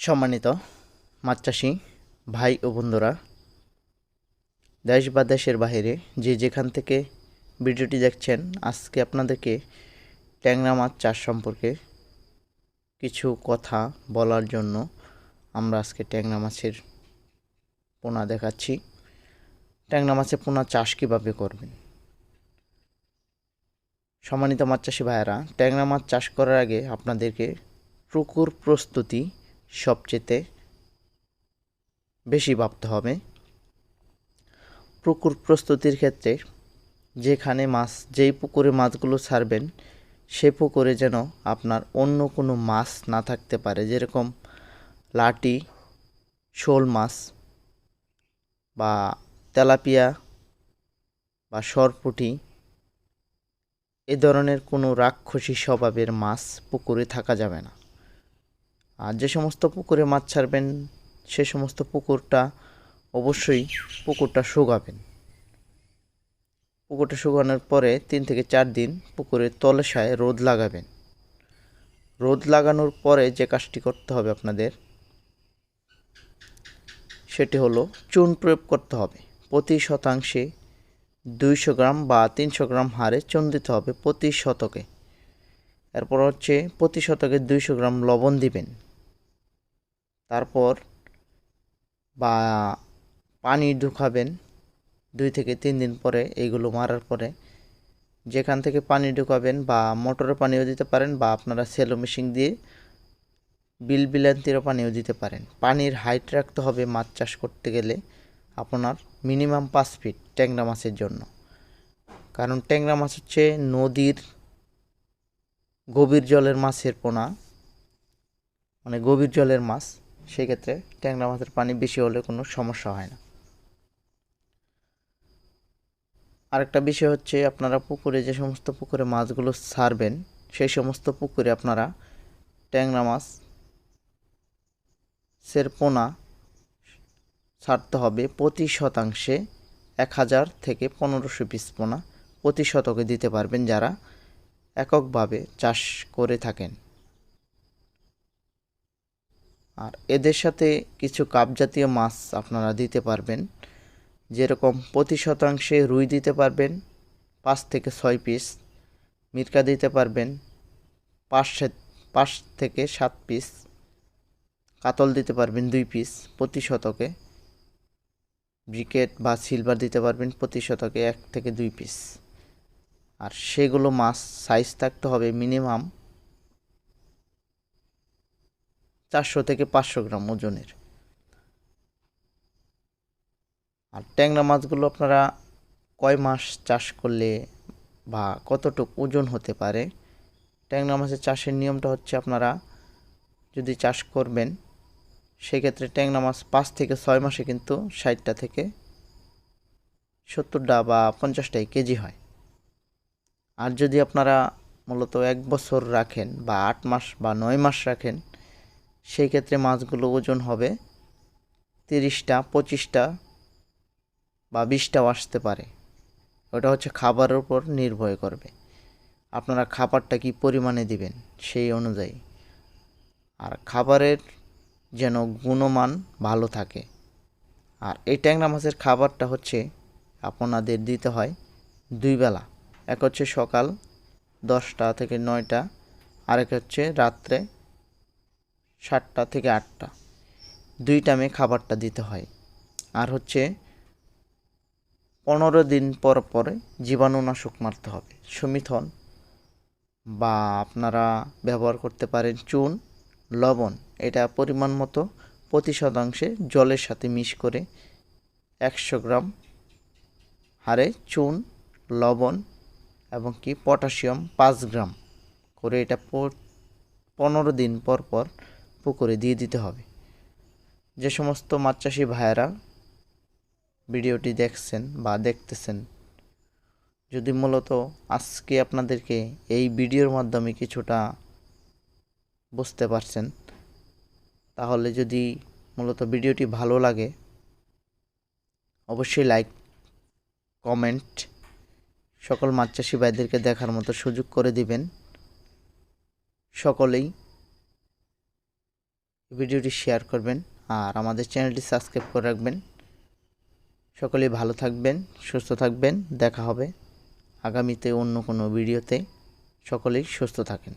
সম্মানিত মাছ চাষি ভাই ও বন্ধুরা, দেশ বা দেশের বাইরে যে যেখান থেকে ভিডিওটি দেখছেন, আজকে আপনাদেরকে ট্যাংরা মাছ চাষ সম্পর্কে কিছু কথা বলার জন্য আমরা আজকে ট্যাংরা মাছের পোনা দেখাচ্ছি। ট্যাংরা মাছের পোনা চাষ কীভাবে করবেন? সম্মানিত মাছ চাষি ভাইয়েরা, ট্যাংরা মাছ চাষ করার আগে আপনাদেরকে পুকুর প্রস্তুতি সবচেয়ে বেশি ভাবতে হবে। পুকুর প্রস্তুতির ক্ষেত্রে যেখানে মাছ, যেই পুকুরে মাছগুলো ছাড়বেন, সে পুকুরে যেন আপনার অন্য কোনো মাছ না থাকতে পারে, যেরকম লাটি শোল মাছ বা তেলাপিয়া বা সরপুটি, এ ধরনের কোনো রাক্ষসী স্বভাবের মাছ পুকুরে থাকা যাবে না। আর যে সমস্ত পুকুরে মাছ ছাড়বেন, সে সমস্ত পুকুরটা অবশ্যই পুকুরটা শুকাবেন। পুকুরটা শুকানোর পরে তিন থেকে চার দিন পুকুরের তলসায় রোদ লাগাবেন। রোদ লাগানোর পরে যে কাজটি করতে হবে আপনাদের, সেটি হলো চুন প্রয়োগ করতে হবে। প্রতি শতাংশে দুইশো গ্রাম বা তিনশো গ্রাম হারে চুন দিতে হবে প্রতি শতকে। এরপর হচ্ছে প্রতি শতকে দুইশো গ্রাম লবণ দিবেন। তারপর বা পানি ঢুকাবেন দুই থেকে তিন দিন পরে এইগুলো মারার পরে যেখান থেকে পানি ঢুকাবেন বা মোটরের পানিও দিতে পারেন বা আপনারা সেলো মেশিন দিয়ে বিল বিলান্তিরও পানিও দিতে পারেন। পানির হাইট রাখতে হবে মাছ চাষ করতে গেলে আপনার মিনিমাম পাঁচ ফিট ট্যাংরা মাছের জন্য। কারণ ট্যাংরা মাছ হচ্ছে নদীর গভীর জলের মাছের পোনা মানে গভীর জলের মাছ। সেক্ষেত্রে ট্যাংরা মাছের পানি বেশি হলে কোনো সমস্যা হয় না। আরেকটা বিষয় হচ্ছে আপনারা পুকুরে যে সমস্ত পুকুরে মাছগুলো ছাড়বেন, সেই সমস্ত পুকুরে আপনারা ট্যাংরা মাছ, সের পোনা ছাড়তে হবে প্রতি শতাংশে এক হাজার থেকে পনেরোশো পিস পোনা প্রতি শতকে দিতে পারবেন যারা এককভাবে চাষ করে থাকেন। আর এদের সাথে কিছু কাপ জাতীয় মাছ আপনারা দিতে পারবেন। যেরকম প্রতি শতাংশে রুই দিতে পারবেন, পাঁচ থেকে ছয় পিস। মিরকা দিতে পারবেন, পাঁচ পাঁচ থেকে সাত পিস। কাতল দিতে পারবেন দুই পিস প্রতি শতকে। ব্রিকেট বা সিলভার দিতে পারবেন প্রতি শতকে এক থেকে দুই পিস। আর সেগুলো মাছ সাইজ থাকতে হবে মিনিমাম চারশো থেকে পাঁচশো গ্রাম ওজনের। আর ট্যাংরা মাছগুলো আপনারা কয় মাস চাষ করলে বা কতটুক ওজন হতে পারে? ট্যাংরা মাছের চাষের নিয়মটা হচ্ছে আপনারা যদি চাষ করবেন, সেক্ষেত্রে ট্যাংরা মাছ পাঁচ থেকে ছয় মাসে কিন্তু ষাটটা থেকে সত্তরটা বা পঞ্চাশটাই কেজি হয়। আর যদি আপনারা মূলত এক বছর রাখেন বা আট মাস বা নয় মাস রাখেন সেই ক্ষেত্রে মাছগুলো ওজন হবে তিরিশটা, পঁচিশটা বা বিশটাও আসতে পারে। ওটা হচ্ছে খাবারের উপর নির্ভর করবে। আপনারা খাবারটা কি পরিমাণে দিবেন সেই অনুযায়ী। আর খাবারের যেন গুণমান ভালো থাকে। আর এই ট্যাংরা মাছের খাবারটা হচ্ছে আপনাদের দিতে হয় দুই বেলা। এক হচ্ছে সকাল দশটা থেকে নয়টা, আরেক হচ্ছে রাত্রে সাতটা থেকে আটটা। দুই টাইমে খাবারটা দিতে হয়। আর হচ্ছে পনেরো দিন পর পরে জীবাণুনাশক মারতে হবে। সুমিথন বা আপনারা ব্যবহার করতে পারেন চুন, লবণ। এটা পরিমাণ মতো প্রতি শতাংশে জলের সাথে মিশ করে একশো গ্রাম হারে চুন, লবণ এবং কি পটাশিয়াম পাঁচ গ্রাম করে এটা পনেরো দিন পর পর পুকুরে দিয়ে দিতে হবে। যে সমস্ত মাছ চাষি ভাইয়েরা ভিডিওটি দেখছেন বা দেখতেছেন, যদি মূলত আজকে আপনাদেরকে এই ভিডিওর মাধ্যমে কিছুটা বুঝতে পারছেন, তাহলে যদি মূলত ভিডিওটি ভালো লাগে, অবশ্যই লাইক, কমেন্ট, সকল মাছ চাষি ভাইদেরকে দেখার মতো সুযোগ করে দিবেন। সকলেই ভিডিওটি শেয়ার করবেন আর আমাদের চ্যানেলটি সাবস্ক্রাইব করে রাখবেন। সকলেই ভালো থাকবেন, সুস্থ থাকবেন। দেখা হবে আগামীতে অন্য কোনো ভিডিওতে। সকলেই সুস্থ থাকেন।